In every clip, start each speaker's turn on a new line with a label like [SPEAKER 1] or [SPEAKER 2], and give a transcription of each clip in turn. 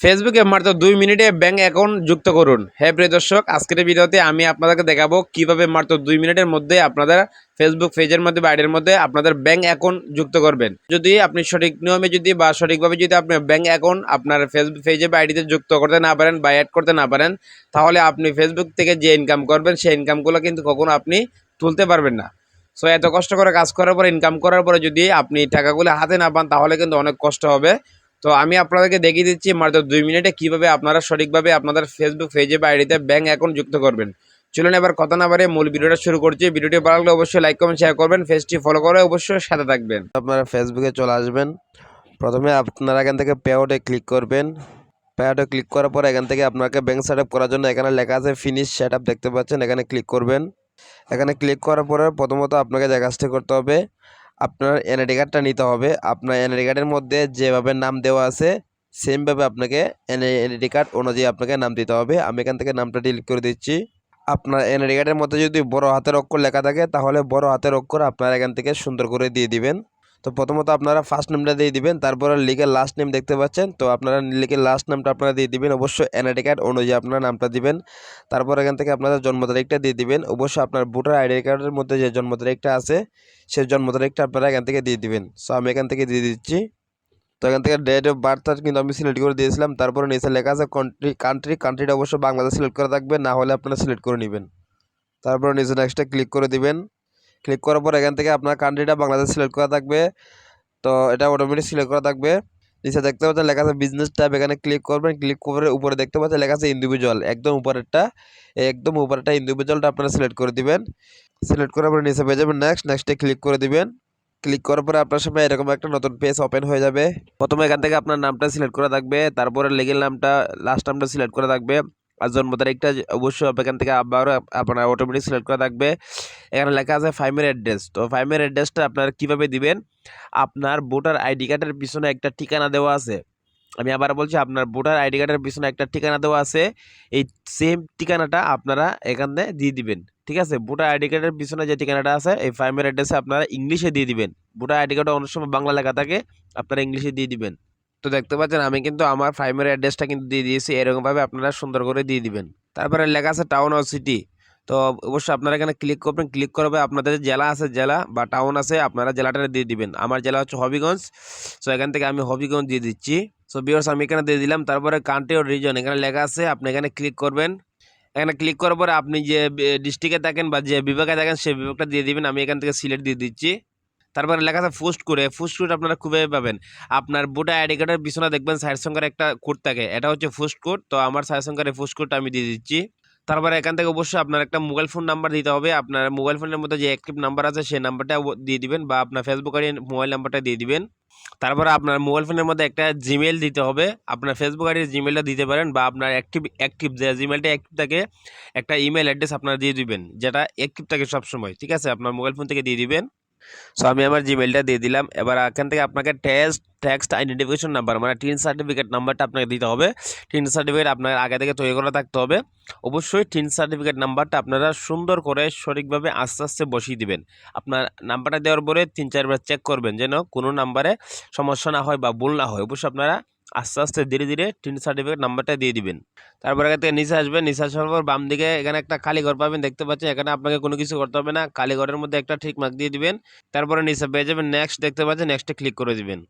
[SPEAKER 1] ফেসবুকে মাত্র দুই মিনিটে ব্যাংক অ্যাকাউন্ট যুক্ত করুন। হ্যাঁ প্রিয় দর্শক, আজকের ভিডিওতে আমি আপনাদেরকে দেখাবো কীভাবে মাত্র দুই মিনিটের মধ্যে আপনাদের ফেসবুক পেজের মধ্যে বা আইডির মধ্যে আপনাদের ব্যাংক অ্যাকাউন্ট যুক্ত করবেন। যদি আপনি সঠিক নিয়মে যদি বা সঠিকভাবে যদি আপনি ব্যাংক অ্যাকাউন্ট আপনার ফেসবুক পেজে বা আইডিতে যুক্ত করতে না পারেন বা অ্যাড করতে না পারেন, তাহলে আপনি ফেসবুক থেকে যে ইনকাম করবেন, সেই ইনকামগুলো কিন্তু কখনো আপনি তুলতে পারবেন না। সো এত কষ্ট করে কাজ করার পরে, ইনকাম করার পরে যদি আপনি টাকাগুলো হাতে না পান, তাহলে কিন্তু অনেক কষ্ট হবে। তো আমি আপনাদেরকে দেখিয়ে দিচ্ছি মাত্র দুই মিনিটে কীভাবে আপনারা সঠিকভাবে আপনাদের ফেসবুক পেজে বা আইডিতে ব্যাঙ্ক অ্যাকাউন্ট যুক্ত করবেন। চলুন এবার কথা না বাড়ে মূল ভিডিওটা শুরু করছি। ভিডিওটি ভালো লাগলে অবশ্যই লাইক কমেন্ট শেয়ার করবেন। পেজটি ফলো করে অবশ্যই সাথে থাকবেন।
[SPEAKER 2] আপনারা ফেসবুকে চলে আসবেন। প্রথমে আপনারা এখান থেকে পেআউটে ক্লিক করবেন। পেআউটে ক্লিক করার পর এখান থেকে আপনাকে ব্যাঙ্ক সেট করার জন্য এখানে লেখা আছে ফিনিশ সেট দেখতে পাচ্ছেন। এখানে ক্লিক করবেন। এখানে ক্লিক করার পরে প্রথমত আপনাকে যে করতে হবে। আপনার এনআইডি কার্ডটা নিতে হবে। আপনার এনআইডি কার্ডের মধ্যে যেভাবে নাম দেওয়া আছে, সেমভাবে আপনাকে এনআইডি কার্ড অনুযায়ী আপনাকে নাম দিতে হবে। আমি এখান থেকে নামটা ডিলিট করে দিচ্ছি। আপনার এনআইডি কার্ডের মধ্যে যদি বড় হাতের অক্ষর লেখা থাকে, তাহলে বড় হাতের অক্ষর আপনার এখান থেকে সুন্দর করে দিয়ে দিবেন। তো প্রথমত আপনারা ফার্স্ট নেমটা দিয়ে দিবেন, তারপরে লিখে লাস্ট নেম দেখতে পাচ্ছেন। তো আপনারা লিখে লাস্ট নামটা আপনারা দিয়ে দিবেন, অবশ্যই এনআইডি কার্ড অনুযায়ী আপনার নামটা দিবেন। তারপর এখান থেকে আপনাদের জন্ম তারিখটা দিয়ে দিবেন। অবশ্যই আপনার ভোটার আইডি কার্ডের মধ্যে যে জন্ম তারিখটা আছে সেই জন্ম তারিখটা আপনারা এখান থেকে দিয়ে দিবেন। সো আমি এখান থেকে দিয়ে দিচ্ছি। তো এখান থেকে ডেট অফ বার্থটা কিন্তু আমি সিলেক্ট করে দিয়েছিলাম। তারপরে নিচে লেখা আছে কান্ট্রি কান্ট্রি কান্ট্রিটা অবশ্যই বাংলাদেশ সিলেক্ট করা থাকবে, না হলে আপনারা সিলেক্ট করে নেবেন। তারপরে নিচে নেক্সটে ক্লিক করে দিবেন। ক্লিক করার পর এখান থেকে আপনার কান্ট্রিটা বাংলাদেশ সিলেক্ট করা থাকবে। তো এটা অটোমেটিক সিলেক্ট করা থাকবে। নিচে দেখতে পাচ্ছেন লেখা আছে বিজনেস ট্যাব এখানে ক্লিক করবেন। ক্লিক করে উপরে দেখতে পাচ্ছেন লেখা আছে ইন্ডিভিজুয়াল একদম উপরেরটা একদম উপরেরটা ইন্ডিভিজুয়ালটা আপনারা সিলেক্ট করে দিবেন। সিলেক্ট করার পরে নিচে পেয়ে যাবেন নেক্সট নেক্সটে ক্লিক করে দিবেন। ক্লিক করার পরে আপনার সামনে এরকম একটা নতুন পেজ ওপেন হয়ে যাবে। প্রথমে এখান থেকে আপনার নামটা সিলেক্ট করা থাকবে, তারপরে লেগের নামটা লাস্ট নামটা সিলেক্ট করা থাকবে। আর জন্ম তারিখটা অবশ্যই এখান থেকে আবারও আপনার অটোমেটিক সিলেক্ট করা থাকবে। এখানে লেখা আছে ফাইমের অ্যাড্রেস তো ফাইমের অ্যাড্রেসটা আপনার কীভাবে দিবেন? আপনার ভোটার আইডি কার্ডের পিছনে একটা ঠিকানা দেওয়া আছে। আমি আবার বলছি, আপনার ভোটার আইডি কার্ডের পিছনে একটা ঠিকানা দেওয়া আছে। এই সেম ঠিকানাটা আপনারা এখানে দিয়ে দিবেন, ঠিক আছে? ভোটার আইডি কার্ডের পিছনে যে ঠিকানাটা আছে, এই ফাইমের অ্যাড্রেসে আপনারা ইংলিশে দিয়ে দিবেন। ভোটার আইডি কার্ডে অনেক সময় বাংলা লেখা থাকে, আপনারা ইংলিশে দিয়ে দিবেন। তো দেখতে পাচ্ছেন, আমি কিন্তু আমার প্রাইমারি অ্যাড্রেসটা কিন্তু দিয়ে দিয়েছি। এরকমভাবে আপনারা সুন্দর করে দিয়ে দিবেন। তারপরে লেখা আছে টাউন ও সিটি তো অবশ্যই আপনারা এখানে ক্লিক করবেন ক্লিক করবে আপনাদের জেলা আছে জেলা বা টাউন আছে, আপনারা জেলাটা দিয়ে দিবেন। আমার জেলা হচ্ছে হবিগঞ্জ। সো এখান থেকে আমি হবিগঞ্জ দিয়ে দিচ্ছি। সো বিয়ার্স আমি এখানে দিয়ে দিলাম। তারপরে কান্ট্রি ও রিজন এখানে লেখা আছে, আপনি এখানে ক্লিক করবেন। এখানে ক্লিক করার পরে আপনি যে ডিস্ট্রিক্টে থাকেন বা যে বিভাগে থাকেন, সেই বিভাগটা দিয়ে দিবেন। আমি এখান থেকে সিলেক্ট দিয়ে দিচ্ছি। তারপরে লেখা আছে ফুস্ট করে। ফুস্ট কোড আপনারা খুবই পাবেন। আপনার ভোটার আইডি কার্ডের পিছনে দেখবেন সাইড সংখ্যার একটা কোড থাকে। এটা হচ্ছে ফুস্ট কোড। তো আমার সাইড সংখ্যার এই ফুস্ট কোডটা আমি দিয়ে দিচ্ছি। তারপরে এখান থেকে অবশ্যই আপনার একটা মোবাইল ফোন নাম্বার দিতে হবে। আপনার মোবাইল ফোনের মধ্যে যে অ্যাক্টিভ নাম্বার আছে, সেই নাম্বারটা দিয়ে দিবেন বা আপনার ফেসবুক আইডি মোবাইল নাম্বারটা দিয়ে দিবেন। তারপরে আপনার মোবাইল ফোনের মধ্যে একটা জিমেল দিতে হবে। আপনার ফেসবুক আইডির জিমেলটা দিতে পারেন বা আপনার অ্যাক্টিভ অ্যাক্টিভ যে জিমেলটা অ্যাক্টিভ থাকে, একটা ইমেল অ্যাড্রেস আপনারা দিয়ে দিবেন, যেটা অ্যাক্টিভ থাকে সবসময়। ঠিক আছে? আপনার মোবাইল ফোন থেকে দিয়ে দিবেন। সো আমি আমার জিমেলটা দিয়ে দিলাম। এবার এখান থেকে আপনাকে টেস্ট টেক্সট আইডেন্টিফিকেশন নাম্বার মানে টিন সার্টিফিকেট নাম্বারটা আপনাকে দিতে হবে। টিন সার্টিফিকেট আপনার আগে থেকে তৈরি করা থাকতে হবে। অবশ্যই টিন সার্টিফিকেট নাম্বারটা আপনারা সুন্দর করে সঠিকভাবে আস্তে আস্তে বসিয়ে দিবেন। আপনার নাম্বারটা দেওয়ার পরে তিন চারবার চেক করবেন যেন কোনো নাম্বারে সমস্যা না হয় বা ভুল না হয়। অবশ্যই আপনারা আস্তে আস্তে ধীরে ধীরে টিন সার্টিফিকেট নাম্বারটা দিয়ে দিবেন। তারপর এখান থেকে নিচে আসবেন, নিচে আসার পর বাম দিকে এখানে একটা খালি ঘর পাবেন, দেখতে পাচ্ছেন এখানে আপনাকে কোনো কিছু করতে হবে না। খালি ঘরের মধ্যে একটা ঠিক মার্ক দিয়ে দিবেন, তারপরে নিচে পেয়ে যাবেন নেক্সট দেখতে পাচ্ছেন নেক্সটে ক্লিক করে দিবেন।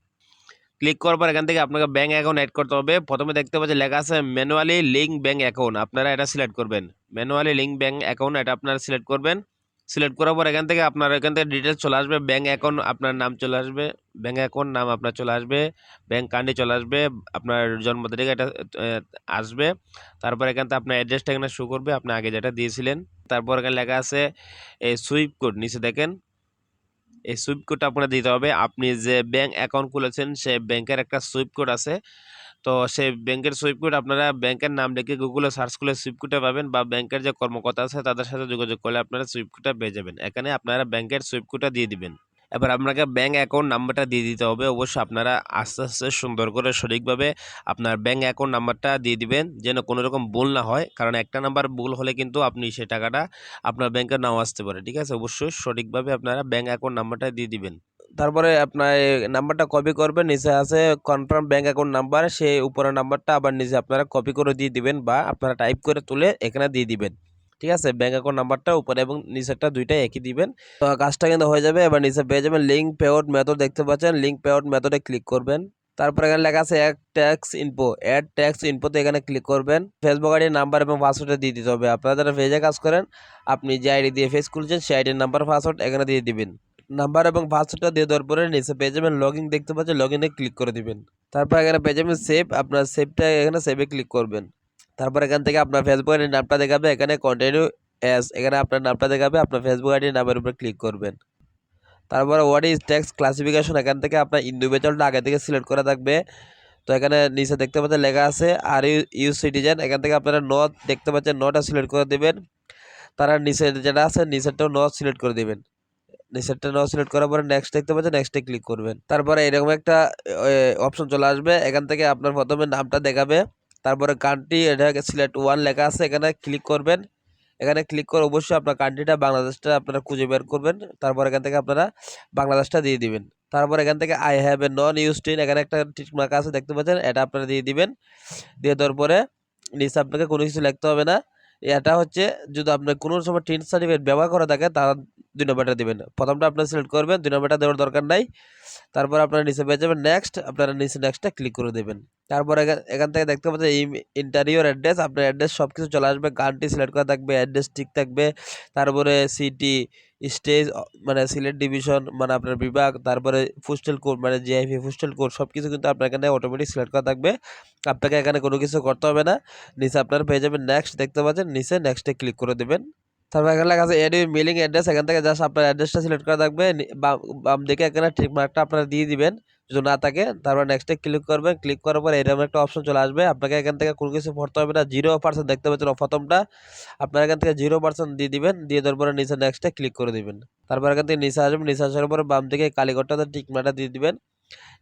[SPEAKER 2] ক্লিক করার পর এখান থেকে আপনাকে ব্যাঙ্ক অ্যাকাউন্ট অ্যাড করতে হবে। প্রথমে দেখতে পাচ্ছেন লেখা আছে ম্যানুয়ালি লিঙ্ক ব্যাঙ্ক অ্যাকাউন্ট আপনারা এটা সিলেক্ট করবেন। ম্যানুয়ালি লিঙ্ক ব্যাঙ্ক অ্যাকাউন্ট এটা আপনারা সিলেক্ট করবেন। সিলেক্ট করার পর এখান থেকে আপনার এখান থেকে ডিটেলস চলে আসবে ব্যাঙ্ক অ্যাকাউন্ট আপনার নাম চলে আসবে ব্যাঙ্ক অ্যাকাউন্ট নাম আপনার চলে আসবে ব্যাঙ্ক কার্ডে চলে আসবে, আপনার জন্ম তারিখ এটা আসবে, তারপর এখান থেকে আপনার অ্যাড্রেসটা এখানে শো করবে, আপনি আগে যেটা দিয়েছিলেন, তারপর এখানে লেখা আছে, এই সুইপ কোড নিচে দেখেন, এই সুইপ কোডটা আপনার দিতে হবে, আপনি যে ব্যাংক অ্যাকাউন্ট খুলেছেন সে ব্যাংকের একটা সুইপ কোড আছে তো সেই ব্যাংকের সুইপ কোড আপনারা ব্যাংকের নাম লিখে গুগলে সার্চ করলে সুইপ পাবেন বা ব্যাংকের যে কর্মকর্তা আছে তাদের সাথে যোগাযোগ করলে আপনারা সুইপ কোডটা পেয়ে যাবেন। এখানে আপনারা ব্যাংকের সুইপ কোডটা দিয়ে দিবেন। এবার আপনাকে ব্যাংক অ্যাকাউন্ট নাম্বারটা দিয়ে দিতে হবে। অবশ্যই আপনারা আস্তে আস্তে সুন্দর করে সঠিকভাবে আপনার ব্যাংক অ্যাকাউন্ট নাম্বারটা দিয়ে দিবেন যেন কোনো রকম ভুল না হয়। কারণ একটা নাম্বার ভুল হলে কিন্তু আপনি সেই টাকাটা আপনার ব্যাংকে নাও আসতে পারে। ঠিক আছে? অবশ্যই সঠিকভাবে আপনারা ব্যাংক অ্যাকাউন্ট নাম্বারটা দিয়ে দিবেন। তারপরে আপনার নাম্বারটা কপি করবেন, নিচে আছে কনফার্ম ব্যাঙ্ক অ্যাকাউন্ট নাম্বার সেই উপরের নাম্বারটা আবার নিচে আপনারা কপি করে দিয়ে দিবেন বা আপনারা টাইপ করে তুলে এখানে দিয়ে দিবেন। ঠিক আছে? ব্যাঙ্ক অ্যাকাউন্ট নাম্বারটা উপরে এবং নিচেরটা দুইটাই একই দিবেন। তো কাজটা কিন্তু হয়ে যাবে, এবার নিচে পেয়ে যাবেন লিঙ্ক পেআউট মেথড দেখতে পাচ্ছেন। লিঙ্ক পেআউট মেথডে ক্লিক করবেন। তারপর এখানে লেখা আছে add tax info add tax ইনপোতে এখানে ক্লিক করবেন। ফেসবুক আইডির নাম্বার এবং পাসওয়ার্ডটা দিয়ে দিতে হবে। আপনারা যারা পেজে কাজ করেন, আপনি যে আইডি দিয়ে ফেস খুলছেন, সেই আইডির নাম্বার পাসওয়ার্ড এখানে দিয়ে দিবেন। নাম্বার এবং পাসওয়ার্ডটা দিয়ে দেওয়ার পরে নিচে পেয়ে যাবেন লগ দেখতে পাচ্ছেন লগ ইনে ক্লিক করে দিবেন। তারপর এখানে পেয়ে যাবেন সেভ আপনার সেভটা এখানে সেভে ক্লিক করবেন। তারপর এখান থেকে আপনার ফেসবুক আইডির নামটা দেখাবে, এখানে কন্টিনিউ অ্যাজ এখানে আপনার নামটা দেখাবে, আপনার ফেসবুক আইডির নামের উপর ক্লিক করবেন। তারপরে হোয়াট ইজ ট্যাক্স ক্লাসিফিকেশন এখান থেকে আপনার ইন্ডিভিজুয়ালটা আগে থেকে সিলেক্ট করা থাকবে। তো এখানে নিচে দেখতে পাচ্ছেন লেখা আছে আর ইউ ইউ সিটিজেন এখান থেকে আপনারা নট দেখতে পাচ্ছেন নটা সিলেক্ট করে দেবেন। তারা নিচে যেটা আছে, নিচেরটাও নট সিলেক্ট করে দেবেন। নিচেরটা নট সিলেক্ট করার পরে নেক্সট দেখতে পাচ্ছেন নেক্সটে ক্লিক করবেন। তারপরে এরকম একটা অপশন চলে আসবে। এখান থেকে আপনার প্রথমে নামটা দেখাবে। তারপরে কান্ট্রি এটা সিলেক্ট ওয়ান লেখা আছে, এখানে ক্লিক করবেন। এখানে ক্লিক করে অবশ্যই আপনার কান্ট্রিটা বাংলাদেশটা আপনারা খুঁজে বের করবেন। তারপর এখান থেকে আপনারা বাংলাদেশটা দিয়ে দিবেন। তারপর এখান থেকে I have a non use TIN এখানে একটা টিক মার্ক আছে, দেখতে পাচ্ছেন, এটা আপনারা দিয়ে দিবেন। দিয়ে দেওয়ার পরে নিচে আপনাকে কোনো কিছু লিখতে হবে না। এটা হচ্ছে যদি আপনার কোনো সময় টিন সার্টিফিকেট ব্যবহার করা থাকে, তারা দুই নম্বরটা দেবেন। প্রথমটা আপনারা সিলেক্ট করবেন, দুই নম্বরটা দেওয়ার দরকার নাই। তারপর আপনারা নিচে পেয়ে যাবেন নেক্সট আপনারা নিচে নেক্সটটা ক্লিক করে দেবেন। তারপর এখান থেকে দেখতে পাচ্ছেন এই ইন্টারিয়র অ্যাড্রেস আপনার অ্যাড্রেস সব কিছু চলে আসবে। কান্ট্রি সিলেক্ট করা থাকবে অ্যাড্রেস ঠিক থাকবে। তারপরে সিটি স্টেজ মানে সিলেট ডিভিশন মানে আপনার বিভাগ, তারপরে পোস্টাল কোড মানে জিআইপি পোস্টাল কোড সব কিছু কিন্তু আপনার এখানে অটোমেটিক সিলেক্ট করা থাকবে। আপনাকে এখানে কোনো কিছু করতে হবে না। নিচে আপনার পেয়ে যাবেন নেক্সট দেখতে পাচ্ছেন নিচে নেক্সটে ক্লিক করে দেবেন। তারপর এখানে লেখা আছে এড মেলিং অ্যাড্রেস এখান থেকে জাস্ট আপনার অ্যাড্রেসটা সিলেক্ট করা থাকবে বাম দিকে এখানে ঠিক মার্কটা আপনারা দিয়ে দিবেন, যদি না থাকে তারপর নেক্সটে ক্লিক করবেন ক্লিক করার পর এরকম একটা অপশন চলে আসবে, আপনাকে এখান থেকে কোনো কিছু ভরতে হবে না জিরো পার্সেন্ট দেখতে পাচ্ছেন প্রথমটা, আপনার এখান থেকে জিরো পার্সেন্ট দিয়ে দিবেন, দিয়ে দেওয়ার পরে নিচে নেক্সটে ক্লিক করে দিবেন। তারপর এখান থেকে নিচে আসবেন নিচে আসার পরে বাম দিকে কালীঘরটাতে টিক মার্কটা দিয়ে দিবেন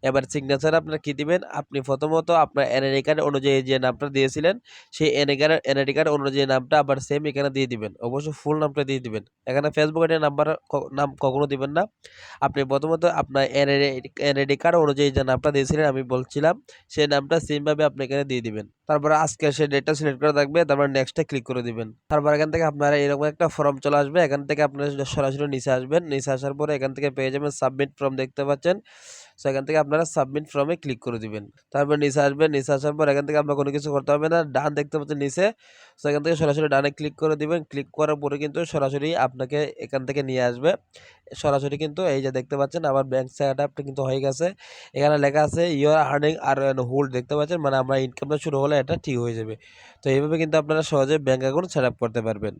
[SPEAKER 2] এবার সিগনেচার আপনার কী দিবেন? আপনি প্রথমত আপনার এনআইডি কার্ড অনুযায়ী যে নামটা দিয়েছিলেন, সেই এনআই কার্ড এনআইডি কার্ড অনুযায়ী নামটা আবার সেম এখানে দিয়ে দিবেন। অবশ্যই ফুল নামটা দিয়ে দিবেন। এখানে ফেসবুক নাম্বার নাম কখনো দিবেন না। আপনি প্রথমত আপনার এনআইডি এনআইডি কার্ড অনুযায়ী যে নামটা দিয়েছিলেন, আমি বলছিলাম, সেই নামটা সেমভাবে আপনি এখানে দিয়ে দিবেন। তারপরে আজকে সেই ডেটটা সিলেক্ট করে থাকবে, তারপর নেক্সটে ক্লিক করে দিবেন। তারপর এখান থেকে আপনারা এরকম একটা ফর্ম চলে আসবে। এখান থেকে আপনারা সরাসরি নিচে আসবেন। নিচে আসার পরে এখান থেকে পেয়ে যাবেন সাবমিট ফর্ম দেখতে পাচ্ছেন। সো এখান থেকে আপনারা সাবমিট ফর্মে ক্লিক করে দিবেন। তারপর নিচে আসবেন, নিচে আসার পর এখান থেকে আপনার কোনো কিছু করতে হবে না। ডান দেখতে পাচ্ছেন নিচে। সো এখান থেকে সরাসরি ডানে ক্লিক করে দিবেন। ক্লিক করার পরে কিন্তু সরাসরি আপনাকে এখান থেকে নিয়ে আসবে। সরাসরি কিন্তু এই যে দেখতে পাচ্ছেন আমার ব্যাংক আপ কিন্তু হয়ে গেছে। এখানে লেখা আছে ইউর আর্নিং আর হোল্ড দেখতে পাচ্ছেন। মানে আমরা ইনকামটা শুরু হলে এটা ঠিক হয়ে যাবে। তো এইভাবে কিন্তু আপনারা সহজে ব্যাংক অ্যাকাউন্ট সেট করতে পারবেন।